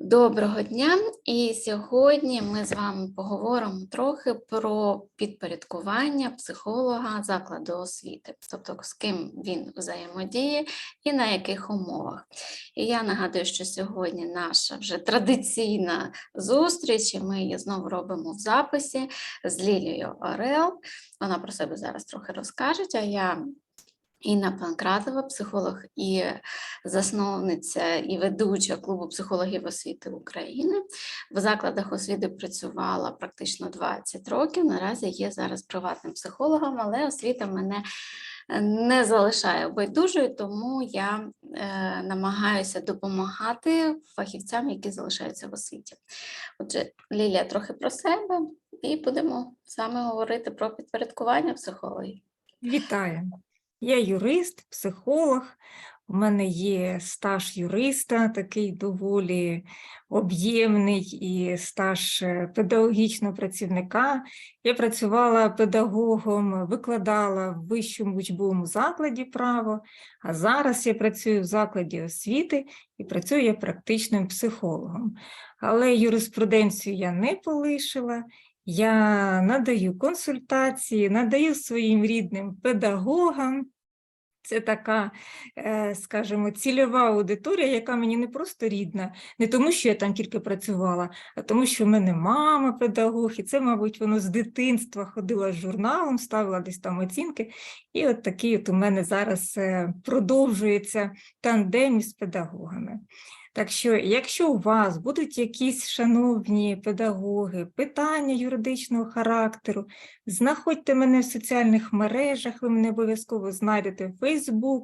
Доброго дня! І сьогодні ми з вами поговоримо трохи про підпорядкування психолога закладу освіти, тобто з ким він взаємодіє і на яких умовах. І я нагадую, що сьогодні наша вже традиційна зустріч, і ми її знову робимо в записі з Лілією Орел. Вона про себе зараз трохи розкаже, а я Інна Панкратова, психолог і засновниця і ведуча клубу психологів освіти України. В закладах освіти працювала практично 20 років. Наразі є зараз приватним психологом, але освіта мене е, не залишає байдужою, тому я е, намагаюся допомагати фахівцям, які залишаються в освіті. Отже, Лілія трохи про себе, і будемо саме говорити про підпорядкування психологів. Вітаю! Я юрист, психолог. У мене є стаж юриста, такий доволі об'ємний і стаж е, педагогічного працівника. Я працювала педагогом, викладала в вищому учбовому закладі право, а зараз я працюю в закладі освіти і працюю я практичним психологом. Але юриспруденцію я не полишила. Я надаю консультації, надаю своїм рідним педагогам. Це така, е, скажімо, цільова аудиторія, яка мені не просто рідна, не тому, що я там тільки працювала, а тому, що в мене мама педагог, і це, мабуть, воно з дитинства ходила з журналом, ставила десь там оцінки. І от такий от у мене зараз е, продовжується тандем із педагогами. Так що, якщо у вас будуть якісь шановні педагоги, питання юридичного характеру, знаходьте мене в соціальних мережах, ви мене обов'язково знайдете в Facebook,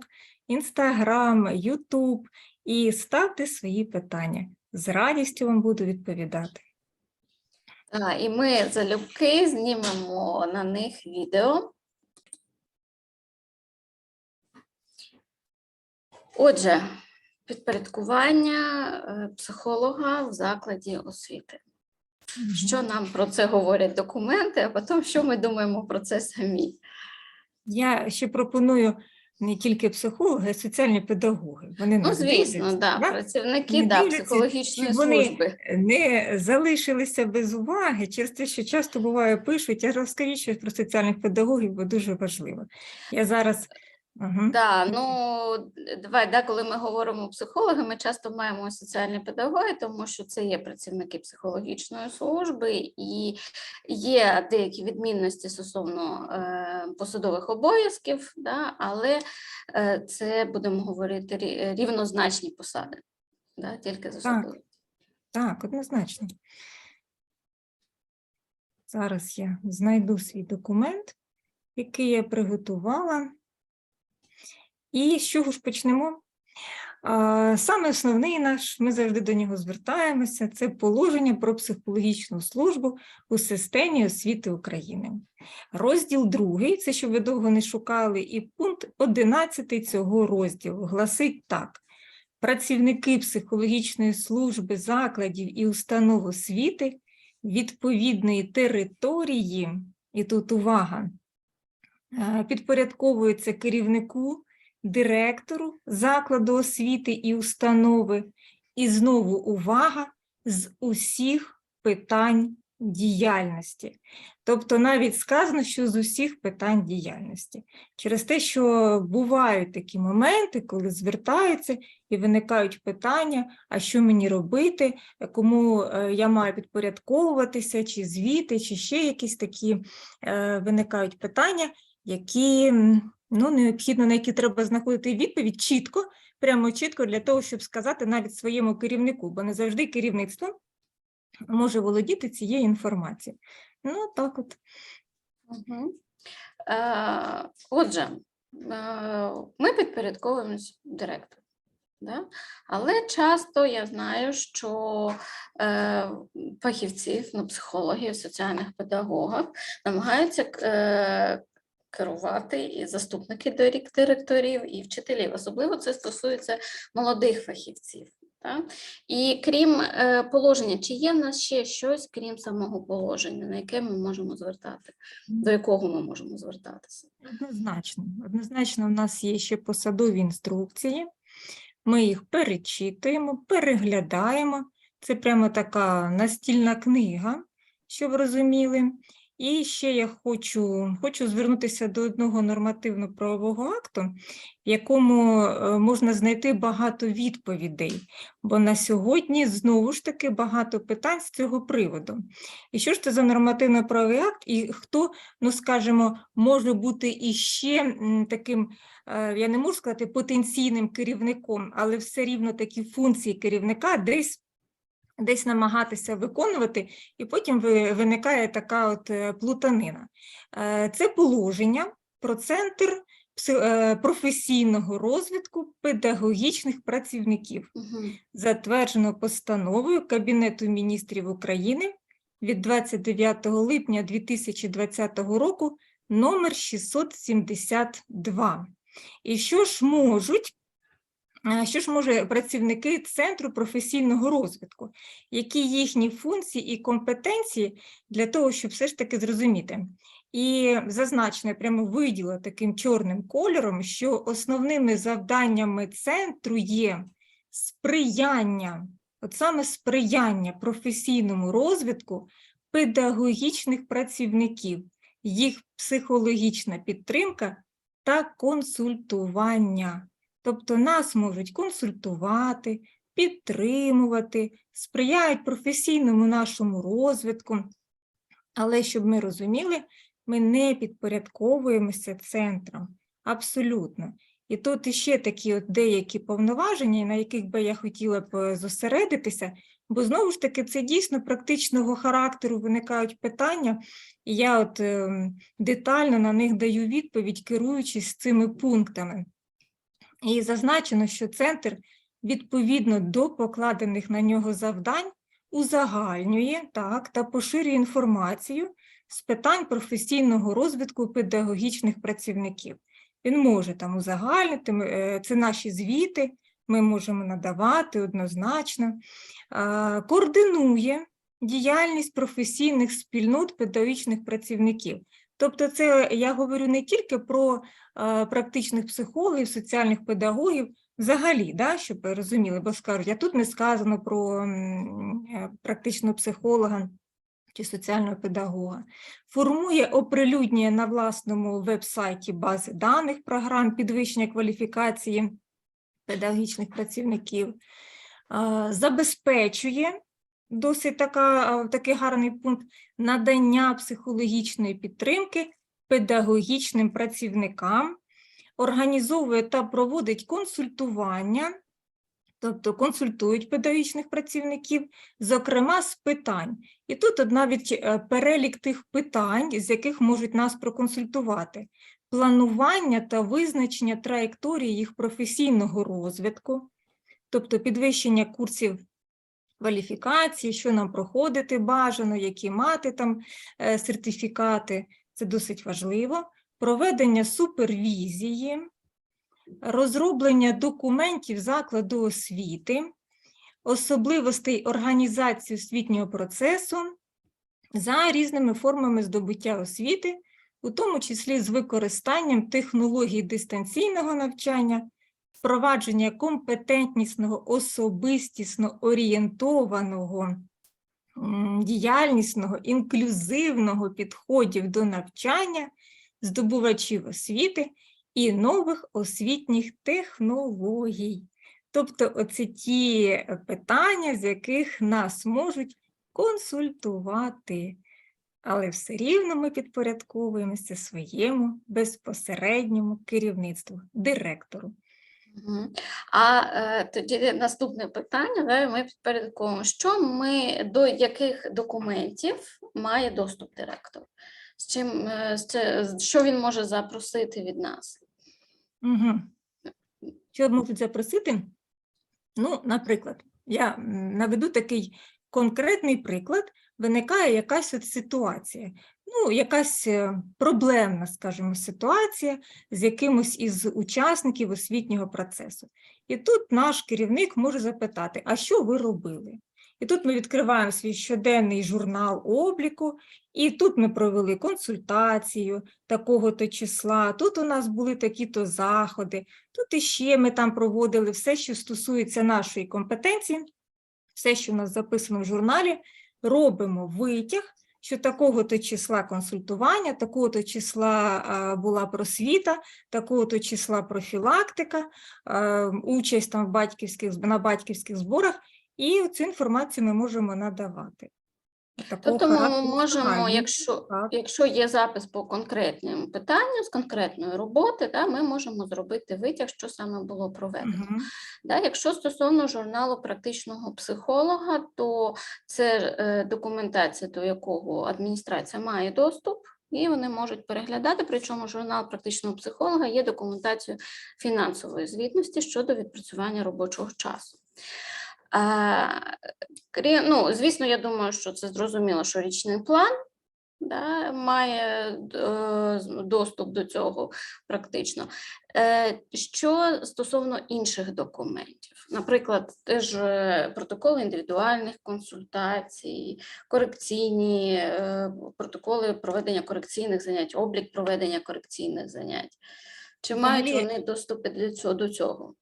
Instagram, YouTube і ставте свої питання. З радістю вам буду відповідати. А, І ми залюбки знімемо на них відео. Отже, підпорядкування е, психолога в закладі освіти. Що нам про це говорять документи, а потім що ми думаємо про це самі. Я ще пропоную не тільки психологи, а й соціальні педагоги. Вони Ну, звісно, да, да? працівники Вони да, психологічної щоб вони служби. не залишилися без уваги через те, що часто буває пишуть, а розкажіть щось про соціальних педагогів, бо дуже важливо. Я зараз Угу. Да, ну давай, да, коли ми говоримо психологи, ми часто маємо соціальні педагоги, тому що це є працівники психологічної служби і є деякі відмінності стосовно е, посадових обов'язків, да, але е, це будемо говорити рівнозначні посади, да, тільки з Так. Так, однозначно. Зараз я знайду свій документ, який я приготувала. І з чого ж почнемо? Саме основний наш, ми завжди до нього звертаємося, це положення про психологічну службу у системі освіти України. Розділ другий, це що ви довго не шукали, і пункт 11 цього розділу гласить так. Працівники психологічної служби закладів і установ освіти відповідної території, і тут увага, підпорядковуються керівнику, директору закладу освіти і установи, і знову увага з усіх питань діяльності. Тобто навіть сказано, що з усіх питань діяльності. Через те, що бувають такі моменти, коли звертаються і виникають питання, а що мені робити, кому е, я маю підпорядковуватися, чи звіти, чи ще якісь такі е, виникають питання, які ну, необхідно, на які треба знаходити відповідь чітко, прямо чітко для того, щоб сказати навіть своєму керівнику, бо не завжди керівництво може володіти цією інформацією. Ну, так от. Мгм. Е, Отже, е, ми підпорядковуємось директору. Да? Але часто я знаю, що е, фахівців, ну, психологів, соціальних педагогів намагаються е, керувати і заступники директорів, і вчителів. Особливо це стосується молодих фахівців. Так? І крім е, положення, чи є в нас ще щось, крім самого положення, на яке ми можемо звертати, до якого ми можемо звертатися? Однозначно. Однозначно, у нас є ще посадові інструкції. Ми їх перечитуємо, переглядаємо. Це прямо така настільна книга, щоб розуміли. І ще я хочу, хочу звернутися до одного нормативно-правового акту, в якому е, можна знайти багато відповідей, бо на сьогодні знову ж таки багато питань з цього приводу. І що ж це за нормативно-правовий акт, і хто, ну скажімо, може бути іще таким, е, я не можу сказати, потенційним керівником, але все рівно такі функції керівника десь десь намагатися виконувати, і потім ви- виникає така от е, плутанина. Е, Це положення про центр е, професійного розвитку педагогічних працівників, затверджено постановою Кабінету міністрів України від 29 липня 2020 року номер 672. І що ж можуть Що ж може працівники Центру професійного розвитку? Які їхні функції і компетенції для того, щоб все ж таки зрозуміти? І зазначено, прямо виділа таким чорним кольором, що основними завданнями центру є сприяння, от саме сприяння професійному розвитку педагогічних працівників, їх психологічна підтримка та консультування. Тобто нас можуть консультувати, підтримувати, сприяють професійному нашому розвитку. Але щоб ми розуміли, ми не підпорядковуємося центрам. Абсолютно. І тут іще такі от деякі повноваження, на яких би я хотіла б е, зосередитися, бо знову ж таки це дійсно практичного характеру виникають питання, і я от ем, детально на них даю відповідь, керуючись цими пунктами. І зазначено, що центр відповідно до покладених на нього завдань узагальнює так, та поширює інформацію з питань професійного розвитку педагогічних працівників. Він може там узагальнити, е, це наші звіти, ми можемо надавати однозначно, координує діяльність професійних спільнот педагогічних працівників. Тобто, це я говорю не тільки про е, практичних психологів, соціальних педагогів, взагалі, да, щоб розуміли, бо скажуть, а тут не сказано про е, практичного психолога чи соціального педагога. Формує, оприлюднює на власному веб-сайті бази даних програм підвищення кваліфікації педагогічних працівників, е, забезпечує досить така, такий гарний пункт надання психологічної підтримки педагогічним працівникам, організовує та проводить консультування, тобто консультують педагогічних працівників, зокрема з питань. І тут от навіть е, перелік тих питань, з яких можуть нас проконсультувати. Планування та визначення траєкторії їх професійного розвитку, тобто підвищення курсів кваліфікації, що нам проходити бажано, які мати там е, сертифікати, це досить важливо. Проведення супервізії, розроблення документів закладу освіти, особливостей організації освітнього процесу за різними формами здобуття освіти, у тому числі з використанням технологій дистанційного навчання, впровадження компетентнісного, особистісно орієнтованого, діяльнісного, інклюзивного підходів до навчання здобувачів освіти і нових освітніх технологій. Тобто, оце ті питання, з яких нас можуть консультувати. Але все рівно ми підпорядковуємося своєму безпосередньому керівництву, директору. А е, тоді наступне питання, да, ми підпорядковуємо, що ми до яких документів має доступ директор? З чим, е, з що він може запросити від нас? Угу. Що можуть запросити? Ну, наприклад, я наведу такий конкретний приклад. Виникає якась ситуація, ну, якась е, проблемна, скажімо, ситуація з якимось із учасників освітнього процесу. І тут наш керівник може запитати, а що ви робили? І тут ми відкриваємо свій щоденний журнал обліку, і тут ми провели консультацію такого-то числа, тут у нас були такі-то заходи, тут іще ми там проводили все, що стосується нашої компетенції. все, що у нас записано в журналі, робимо витяг, що такого-то числа консультування, такого-то числа була просвіта, такого-то числа профілактика, участь там в батьківських, на батьківських зборах, і цю інформацію ми можемо надавати. Такого Тобто ми можемо, загальний. якщо, так. якщо є запис по конкретним питанням з конкретної роботи, да, ми можемо зробити витяг, що саме було проведено. Мгм. Да, якщо стосовно журналу практичного психолога, то це е, документація, до якого адміністрація має доступ, і вони можуть переглядати. Причому журнал практичного психолога є документацією фінансової звітності щодо відпрацювання робочого часу. Крім, ну, звісно, я думаю, що це зрозуміло, що річний план да, має е, доступ до цього практично. Е, Що стосовно інших документів, наприклад, теж е, протоколи індивідуальних консультацій, корекційні е, протоколи проведення корекційних занять, облік проведення корекційних занять. Чи мають вони доступи для цього, до цього?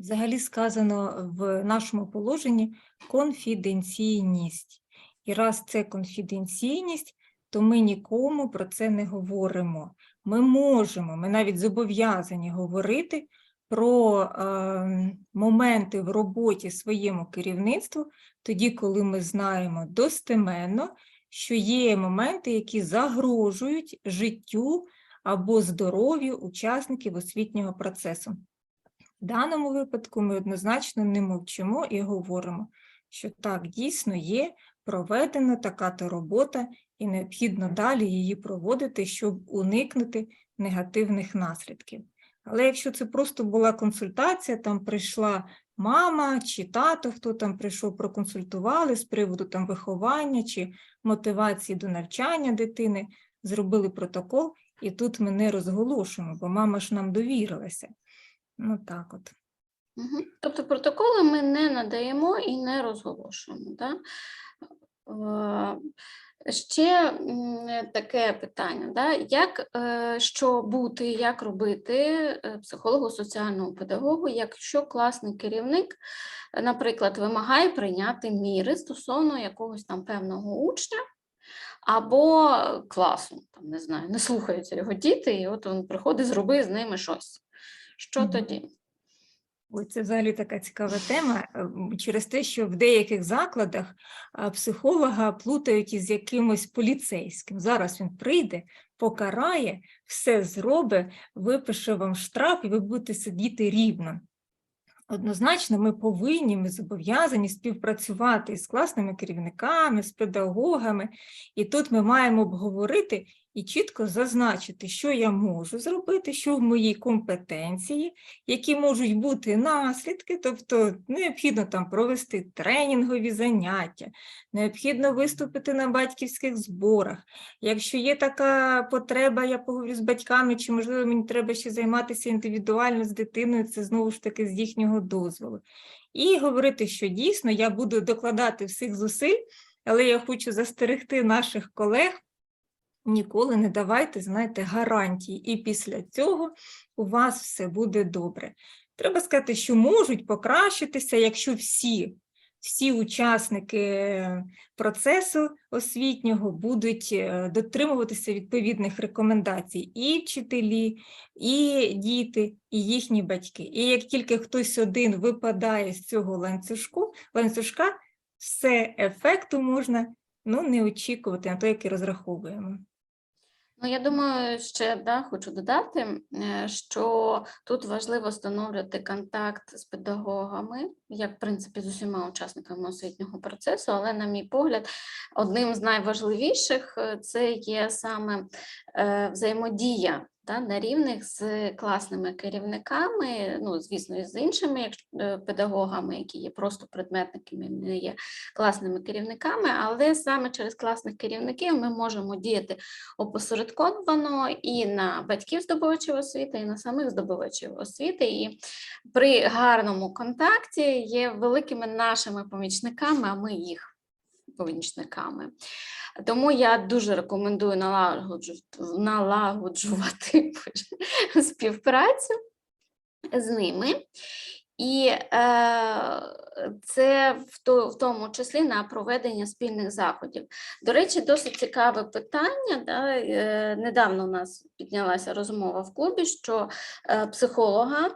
Взагалі сказано в нашому положенні конфіденційність. І раз це конфіденційність, то ми нікому про це не говоримо. Ми можемо, ми навіть зобов'язані говорити про е, моменти в роботі своєму керівництву, тоді, коли ми знаємо достеменно, що є моменти, які загрожують життю або здоров'ю учасників освітнього процесу. В даному випадку ми однозначно не мовчимо і говоримо, що так, дійсно є проведена така-то робота, і необхідно далі її проводити, щоб уникнути негативних наслідків. Але якщо це просто була консультація, там прийшла мама чи тато, хто там прийшов, проконсультували з приводу там виховання чи мотивації до навчання дитини, зробили протокол, і тут ми не розголошуємо, бо мама ж нам довірилася. Ну так от. Мгм. Тобто протоколи ми не надаємо і не розголошуємо. Да? Е, Ще таке питання: да? як е, що бути, як робити е, психологу, соціальному педагогу, якщо класний керівник, наприклад, вимагає прийняти міри стосовно якогось там певного учня або класу, там не знаю, не слухаються його діти, і от він приходить, зроби з ними щось. Що тоді? Ой, це взагалі така цікава тема е, через те, що в деяких закладах психолога плутають із якимось поліцейським. Зараз він прийде, покарає, все зробить, випише вам штраф, і ви будете сидіти рівно. Однозначно, ми повинні, ми зобов'язані співпрацювати з класними керівниками, з педагогами, і тут ми маємо обговорити і чітко зазначити, що я можу зробити, що в моїй компетенції, які можуть бути наслідки, тобто необхідно там провести тренінгові заняття, необхідно виступити на батьківських зборах. Якщо є така потреба, я поговорю з батьками, чи можливо мені треба ще займатися індивідуально з дитиною, це знову ж таки з їхнього дозволу. І говорити, що дійсно я буду докладати всіх зусиль, але я хочу застерегти наших колег. Ніколи не давайте, знаєте, гарантії, і після цього у вас все буде добре. Треба сказати, що можуть покращитися, якщо всі, всі учасники процесу освітнього будуть е, дотримуватися відповідних рекомендацій і вчителі, і діти, і їхні батьки. І як тільки хтось один випадає з цього ланцюжку, ланцюжка, все ефекту можна ну, не очікувати на те, який розраховуємо. Ну, я думаю, ще да, хочу додати, е, що тут важливо встановлювати контакт з педагогами, як в принципі з усіма учасниками освітнього процесу, але, на мій погляд, одним з найважливіших е, це є саме е, взаємодія да, на рівних з класними керівниками, ну, звісно, і з іншими е, педагогами, які є просто предметниками, не є класними керівниками, але саме через класних керівників ми можемо діяти опосередковано і на батьків здобувачів освіти, і на самих здобувачів освіти. І при гарному контакті є великими нашими помічниками, а ми їх помічниками. Тому я дуже рекомендую налагоджу- налагоджувати співпрацю з ними. І е, це в, то, в тому числі на проведення спільних заходів. До речі, досить цікаве питання. Да? е, Недавно у нас піднялася розмова в клубі, що е, психолога,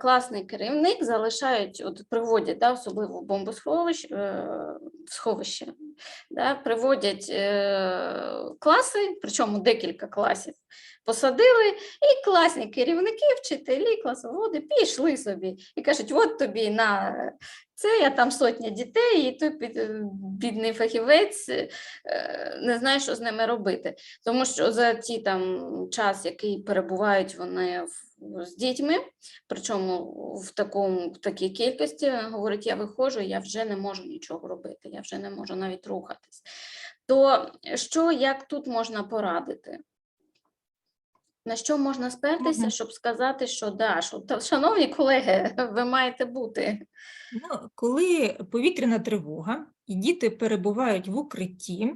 класний керівник залишають, от приводять, да, особливо в бомбосховище, сховище, да, приводять класи, причому декілька класів посадили, і класні керівники, вчителі, класоводи пішли собі і кажуть, от тобі на це я там сотня дітей, і той е, бідний фахівець е, не знає, що з ними робити. Тому що за ті там час, який перебувають вони з дітьми, причому в, такому, в такій кількості, говорить, я виходжу, я вже не можу нічого робити, я вже не можу навіть рухатись. То що, як тут можна порадити? На що можна спертися, Мгм. щоб сказати, що да, що та, шановні колеги, ви маєте бути. Ну, коли повітряна тривога і діти перебувають в укритті,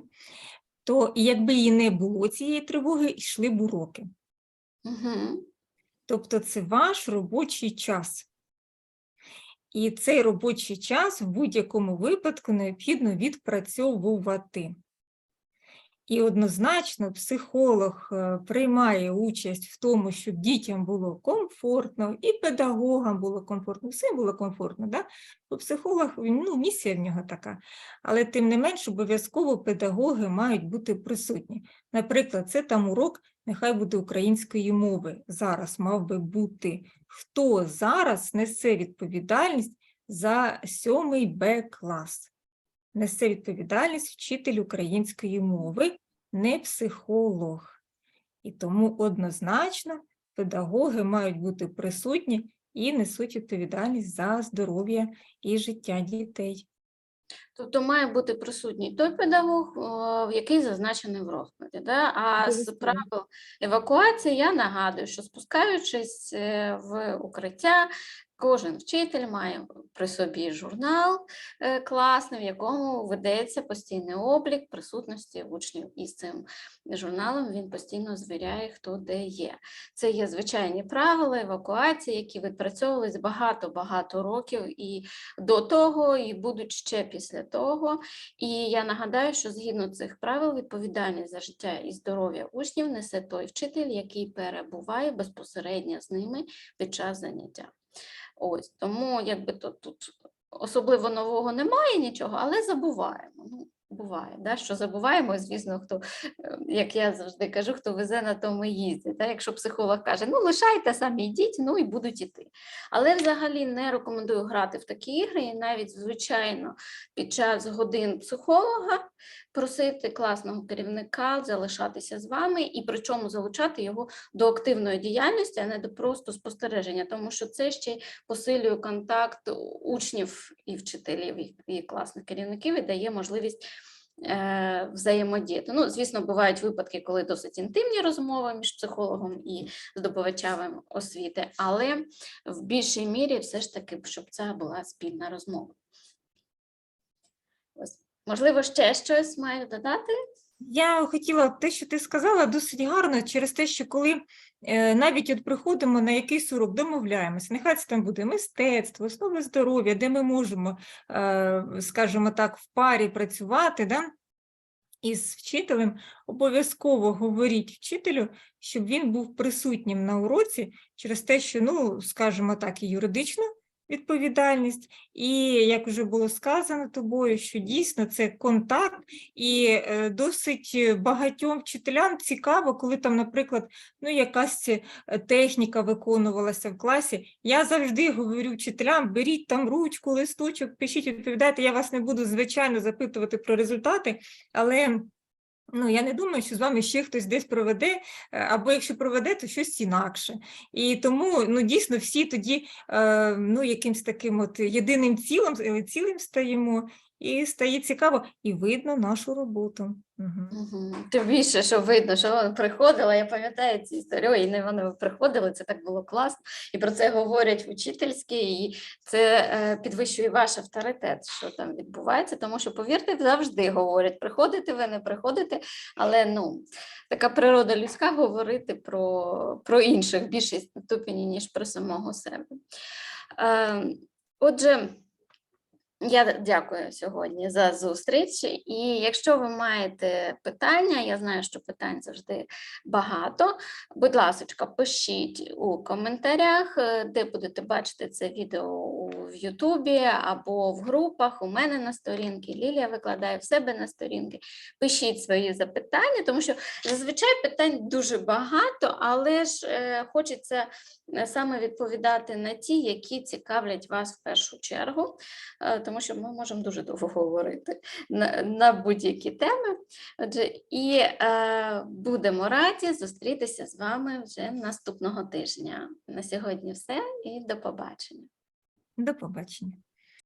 то якби і не було цієї тривоги, йшли б уроки. Угу. Тобто це ваш робочий час. І цей робочий час в будь-якому випадку необхідно відпрацьовувати. І однозначно психолог е, приймає участь в тому, щоб дітям було комфортно, і педагогам було комфортно, всім було комфортно. Да? Бо психолог, ну, місія в нього така. Але тим не менш, обов'язково педагоги мають бути присутні. Наприклад, це там урок, нехай буде української мови. Зараз мав би бути. Хто зараз несе відповідальність за 7 Б клас? Несе відповідальність вчитель української мови, не психолог. І тому однозначно педагоги мають бути присутні і несуть відповідальність за здоров'я і життя дітей. Тобто має бути присутній той педагог, який зазначений в розкладі. Да? А з правил евакуації я нагадую, що спускаючись е, в укриття, кожен вчитель має при собі журнал е, класний, в якому ведеться постійний облік присутності учнів. І з цим журналом він постійно звіряє, хто де є. Це є звичайні правила евакуації, які відпрацьовувались багато-багато років і до того, і будуть ще після того. І я нагадаю, що згідно цих правил відповідальність за життя і здоров'я учнів несе той вчитель, який перебуває безпосередньо з ними під час заняття. Ось тому, якби тут, тут особливо нового немає нічого, але забуваємо. Ну, буває, да, що забуваємо, звісно, хто, е, як я завжди кажу, хто везе на тому їздить. Да? Якщо психолог каже, ну лишайте самі йдіть, ну і будуть іти. Але взагалі не рекомендую грати в такі ігри, і навіть, звичайно, під час годин психолога просити класного керівника залишатися з вами і причому залучати його до активної діяльності, а не до просто спостереження, тому що це ще посилює контакт учнів і вчителів, і- і класних керівників і дає можливість. е, Взаємодіяти. Ну, звісно, бувають випадки, коли досить інтимні розмови між психологом і здобувачами освіти, але в більшій мірі все ж таки, щоб це була спільна розмова. Можливо, ще щось маю додати? Я хотіла те, що ти сказала, досить гарно через те, що коли е, навіть от приходимо на якийсь урок, домовляємося, нехай це там буде мистецтво, основи здоров'я, де ми можемо, е, скажімо так, в парі працювати, да? із вчителем, обов'язково говоріть вчителю, щоб він був присутнім на уроці через те, що, ну, скажімо так, і юридично відповідальність, і як вже було сказано тобою, що дійсно це контакт, і е, досить багатьом вчителям цікаво, коли там, наприклад, ну, якась е, техніка виконувалася в класі. Я завжди говорю вчителям, беріть там ручку, листочок, пишіть, відповідайте. Я вас не буду, звичайно, запитувати про результати, але ну, я не думаю, що з вами ще хтось десь проведе, е, або якщо проведе, то щось інакше. І тому ну, дійсно всі тоді е, ну, якимсь таким от єдиним цілим, е, цілим стаємо, і стає цікаво, і видно нашу роботу. Угу. Тим більше, що видно, що вона приходила, я пам'ятаю цю історію, і не вони приходили, це так було класно, і про це говорять вчительські, і це е, підвищує ваш авторитет, що там відбувається, тому що, повірте, завжди говорять, приходите ви, не приходите, але ну, така природа людська говорити про, про інших в більшій ступені, ніж про самого себе. Е, Отже, я дякую сьогодні за зустріч. І якщо ви маєте питання, я знаю, що питань завжди багато. Будь ласка, пишіть у коментарях, е, де будете бачити це відео в Ютубі або в групах. У мене на сторінці. Лілія викладає в себе на сторінки. Пишіть свої запитання, тому що зазвичай питань дуже багато, але ж е, хочеться е, саме відповідати на ті, які цікавлять вас в першу чергу, тому що ми можемо дуже довго говорити на, на будь-які теми. Отже, і е, будемо раді зустрітися з вами вже наступного тижня. На сьогодні все і до побачення. До побачення.